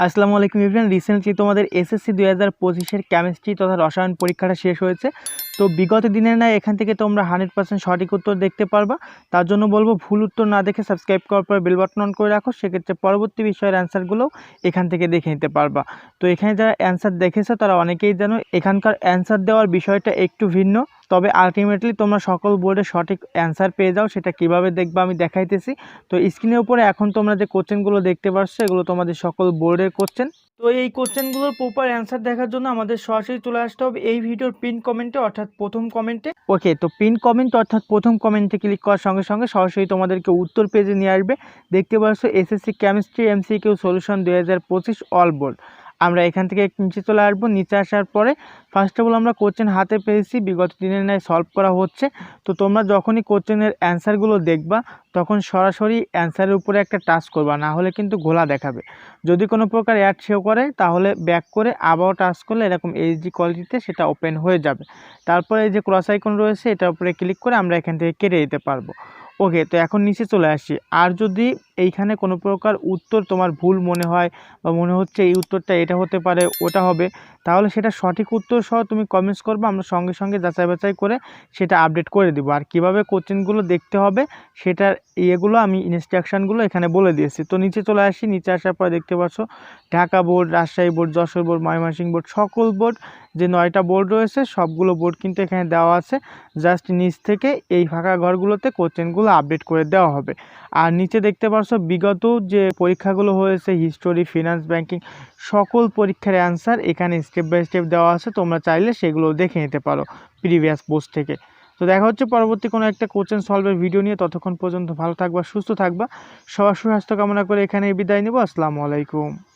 আসসালামু আলাইকুম everyone recently তোমাদের এসএসসি দু হাজার পঁচিশের কেমিস্ট্রি তথা রসায়ন পরীক্ষাটা শেষ হয়েছে। তো বিগত দিনের না এখান থেকে তোমরা হান্ড্রেড পার্সেন্ট সঠিক উত্তর দেখতে পারবা। তার জন্য বলব, ভুল উত্তর না দেখে সাবস্ক্রাইব করার পর বেল বাটন অন করে রাখো। সেক্ষেত্রে পরবর্তী বিষয়ের অ্যান্সারগুলোও এখান থেকে দেখে নিতে পারবা। তো এখানে যারা অ্যান্সার দেখেছ, তারা অনেকেই জানো, এখানকার অ্যান্সার দেওয়ার বিষয়টা একটু ভিন্ন। তবে আলটিমেটলি তোমরা সকল বোর্ডে সঠিক অ্যান্সার পেয়ে যাও, সেটা কীভাবে দেখবা আমি দেখাইতেছি। তো স্ক্রিনের উপরে এখন তোমরা যে কোশ্চেনগুলো দেখতে পাচ্ছ এগুলো তোমাদের সকল বোর্ডের কোশ্চেন তো এই কোশ্চেনগুলোর প্রপার অ্যান্সার দেখার জন্য আমাদের সরাসরি চলে আসতে হবে এই ভিডিওর পিন কমেন্টে অর্থাৎ প্রথম কমেন্টে ওকে তো পিন কমেন্ট অর্থাৎ প্রথম কমেন্টে ক্লিক করার সঙ্গে সঙ্গে সরাসরি তোমাদেরকে উত্তর পেজে নিয়ে আসবে। দেখতে পাচ্ছ এসএসসি কেমিস্ট্রি এমসিকিউ সলিউশন দুই হাজার পঁচিশ অল বোর্ড আমরা এখান থেকে নিচে চলে আসব। নিচে আসার পরে ফার্স্ট অফ অল আমরা কোশ্চেন হাতে পেয়েছি, বিগত দিনের ন্যায় সলভ করা হচ্ছে। তো তোমরা যখনই কোশ্চেনের অ্যান্সারগুলো দেখবা, তখন সরাসরি অ্যান্সারের উপরে একটা টাচ করবা, না হলে কিন্তু ঘোলা দেখাবে। যদি কোনো প্রকার অ্যাড সেও করে, তাহলে ব্যাক করে আবারও টাচ করলে এরকম এইচডি কোয়ালিটিতে সেটা ওপেন হয়ে যাবে। তারপরে এই যে ক্রস আইকন রয়েছে, এটার উপরে ক্লিক করে আমরা এখান থেকে কেটে দিতে পারব। ওকে তো এখন নিচে চলে আসি। আর যদি এইখানে কোনো প্রকার উত্তর তোমার ভুল মনে হয় বা মনে হচ্ছে এই উত্তরটা এটা হতে পারে, ওটা হবে, তাহলে সেটা সঠিক উত্তর সহ তুমি কমেন্টস করবে, আমরা সঙ্গে সঙ্গে যাচাই বাছাই করে সেটা আপডেট করে দেবো। আর কীভাবে কোশ্চেনগুলো দেখতে হবে সেটার ইয়েগুলো আমি ইনস্ট্রাকশানগুলো এখানে বলে দিয়েছি। তো নিচে চলে আসি, নিচে আসার পরে দেখতে পাচ্ছ Dhaka board, Rajshahi board, Jessore board, Mymensingh board, সকল বোর্ড, যে নয়টা বোর্ড রয়েছে সবগুলো বোর্ড কিন্তু এখানে দেওয়া আছে। জাস্ট নিচ থেকে এই ফাঁকা ঘরগুলোতে কোশ্চেনগুলো আপডেট করে দেওয়া হবে। আর নিচে দেখতে পাচ্ছ বিগত যে পরীক্ষাগুলো হয়েছে হিস্টোরি ফিনান্স ব্যাংকিং সকল পরীক্ষার অ্যান্সার এখানে স্টেপ বাই স্টেপ দেওয়া আছে। তোমরা চাইলে সেগুলো দেখে নিতে পারো প্রিভিয়াস পোস্ট থেকে। তো দেখা হচ্ছে পরবর্তী কোনো একটা কোচিং সলভের ভিডিও নিয়ে। ততক্ষণ পর্যন্ত ভালো থাকবা, সুস্থ থাকবা। সবার সুস্বাস্থ্য কামনা করে এখানে বিদায় নেব। আসসালামু আলাইকুম।